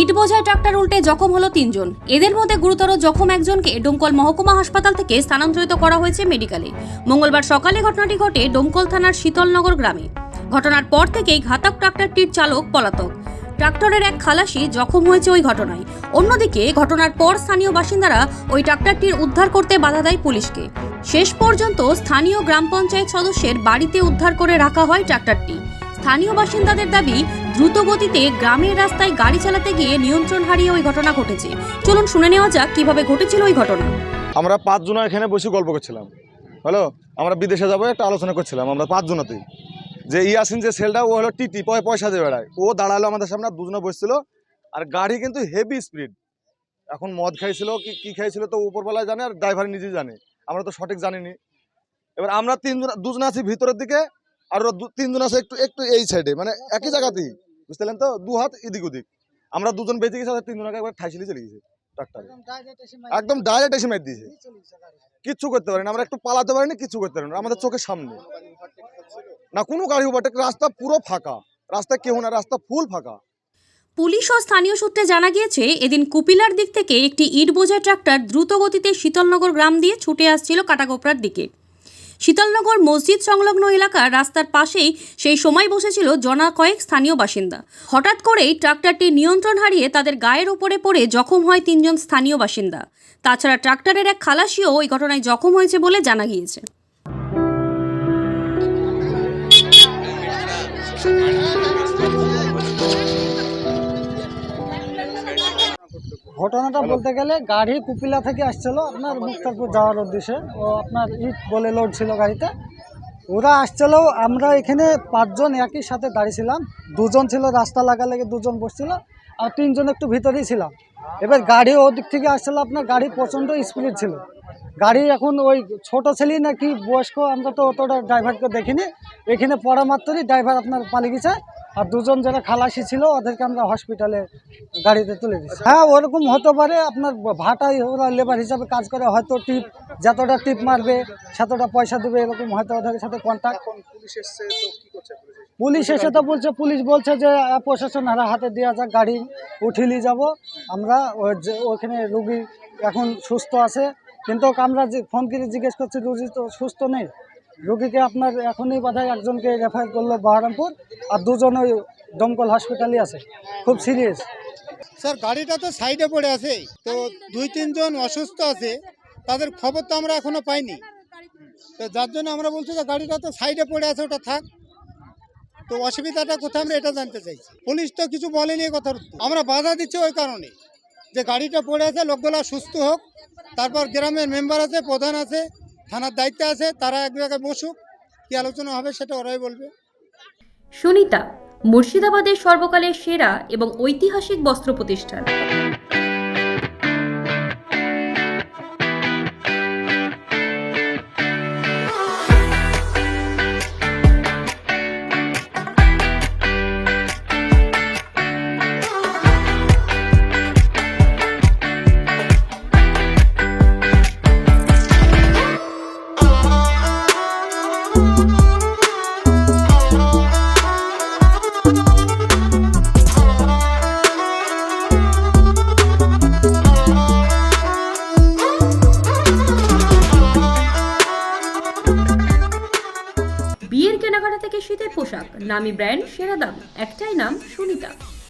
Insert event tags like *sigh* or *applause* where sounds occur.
ইট বোঝায় ট্রাক্টর উল্টে জখম হলো তিনজন। এদের মধ্যে গুরুতর জখম একজনকে ডোমকল মহকুমা হাসপাতাল থেকে স্থানান্তরিত করা হয়েছে মেডিকেলে। মঙ্গলবার সকালে ঘটনাটি ঘটে ডোমকল থানার শীতলনগর গ্রামে। ঘটনার পর থেকেই ঘাতক ট্রাক্টরটির চালক পলাতক। ট্রাক্টরের এক খালাসি জখম হয়েছে ওই ঘটনায়। অন্যদিকে ঘটনার পর স্থানীয় বাসিন্দারা ওই ট্রাক্টরটির উদ্ধার করতে বাধা দেয় পুলিশকে। শেষ পর্যন্ত স্থানীয় গ্রাম পঞ্চায়েত সদস্যের বাড়িতে উদ্ধার করে রাখা হয় ট্রাক্টরটি। স্থানীয় বাসিন্দাদের দাবি দ্রুত গতিতে গ্রামের রাস্তায় গাড়ি চালাতে গিয়ে নিয়ন্ত্রণ হারিয়ে ওই ঘটনা ঘটেছে। চলুন শুনে নেওয়া যাক কীভাবে ঘটেছিল ওই ঘটনা। আমরা পাঁচজন এখানে বসে গল্প করছিলাম। হ্যালো? আমরা বিদেশে যাব, একটা আলোচনা করছিলাম আমরা পাঁচজনাতেই যে ইয়াসিন যে সেলটা ও হলো টিটি, পয়- পয়সা দিয়ে বেড়ায়। ও দাঁড়াল আমাদের সামনে দুজনে বসছিল। আর গাড়ি কিন্তু হেভি স্পিড এখন মদ খাইছিল, কি কি খাইছিল তো উপরবেলায় জানে, আর ড্রাইভার নিজেই জানে। আমরা তো সঠিক জানিনি। এবার আমরা তিনজন দুজন আছি ভিতরের দিকে, আর তিনজন আছে একটু একটু এই সাইডে মানে একই জায়গাতেই। বুঝতে পারলেন তো? দু হাত এদিক ওদিক। আমরা দুজন বেঁচে গেছি আর তিনজনকে একবার ঠাইছিলি চলে গেছে ট্রাক্টারে। একদম ডাইরেক্ট এসে মেরে দিয়েছে। কিচ্ছু করতে পারেনি আমরা একটু পালাতে পারিনি কিচ্ছু করতে পারিনি। আমাদের চোখের সামনে। না কোনো গাড়ি ওভারটেক রাস্তা পুরো ফাঁকা। রাস্তা কেউ না রাস্তা ফুল ফাঁকা। পুলিশ ও স্থানীয় সূত্রে জানা গিয়েছে এদিন কুপিলার দিক থেকে একটি ইট বোঝাই ট্রাক্টর দ্রুত গতিতে শীতলনগর গ্রাম দিয়ে ছুটে আসছিল কাটাগোপড়ার দিকে। শীতলনগর মসজিদ সংলগ্ন এলাকার রাস্তার পাশেই সেই সময় বসেছিল জনা কয়েক স্থানীয় বাসিন্দা। হঠাৎ করেই ট্রাক্টরটি নিয়ন্ত্রণ হারিয়ে তাদের গায়ের ওপরে পড়ে জখম হয় তিনজন স্থানীয় বাসিন্দা। তাছাড়া ট্রাক্টরের এক খালাসিও ওই ঘটনায় জখম হয়েছে বলে জানা গিয়েছে। *laughs* ঘটনাটা বলতে গেলে গাড়ি কুপিলা থেকে আসছিল আপনার মুক্তারপুর যাওয়ার উদ্দেশ্যে। ও আপনার ইট বলে লোড ছিল গাড়িতে। ওরা আসছিল আমরা এখানে পাঁচজন একই সাথে দাঁড়িয়েছিলাম দুজন ছিল রাস্তা লাগা লেগে দুজন বসছিল আর তিনজন একটু ভিতরেই ছিলাম। এবার গাড়ি ওদিক থেকে আসছিল আপনার গাড়ি প্রচণ্ড স্পিড ছিল। গাড়ি এখন ওই ছোট ছেলে নাকি বয়স্ক আমরা তো অতটা ড্রাইভারকে দেখিনি। এখানে পড়া মাত্রই ড্রাইভার আপনার পালিয়ে গেছে। আর দুজন যারা খালাসি ছিল ওদেরকে আমরা হসপিটালে গাড়িতে তুলে দিচ্ছি হ্যাঁ ওরকম হতে পারে আপনার ভাটাই ওরা লেবার হিসাবে কাজ করে হয়তো টিপ যতটা টিপ মারবে সেতটা পয়সা দেবে এরকম হয়তো ওদের সাথে কন্ট্যাক্ট পুলিশ এসে? তো বলছে পুলিশ বলছে যে প্রশাসন হারা হাতে দেওয়া যাক গাড়ি উঠিয়ে নিয়ে যাব। আমরা ওই যে ওখানে রুগী এখন সুস্থ আছে। কিন্তু আমরা যে ফোন করে জিজ্ঞেস করছি রুগী তো সুস্থ নেই। রুগীকে আপনার এখনই বাধায় একজনকে রেফার করল বহরমপুর আর দুজন ওই দমকল হসপিটালে আছে। খুব সিরিয়াস স্যার, গাড়িটা তো সাইডে পড়ে আছে। তো দুই, তিনজন অসুস্থ আছে, তাদের খবর তো আমরা এখনও পাইনি। তো যার জন্য আমরা বলছি যে গাড়িটা তো সাইডে পড়ে আছে, ওটা থাক। তো অসুবিধাটা কোথায় আমরা এটা জানতে চাইছি। পুলিশ তো কিছু বলেনি এ কথার আমরা বাধা দিচ্ছি ওই কারণে যে গাড়িটা পড়ে আছে, লোকগুলো সুস্থ হোক। তারপর গ্রামের মেম্বার আছে, প্রধান আছে থানার দায়িত্বে আছে, তারা এক জায়গায় বসুক, কি আলোচনা হবে সেটা ওরাই বলবে। সুনিতা, মুর্শিদাবাদের সর্বকালের সেরা এবং ঐতিহাসিক বস্ত্র প্রতিষ্ঠান। পোশাক। নামি ব্র্যান্ড সেরা দাম। একটাই নাম সুনিতা।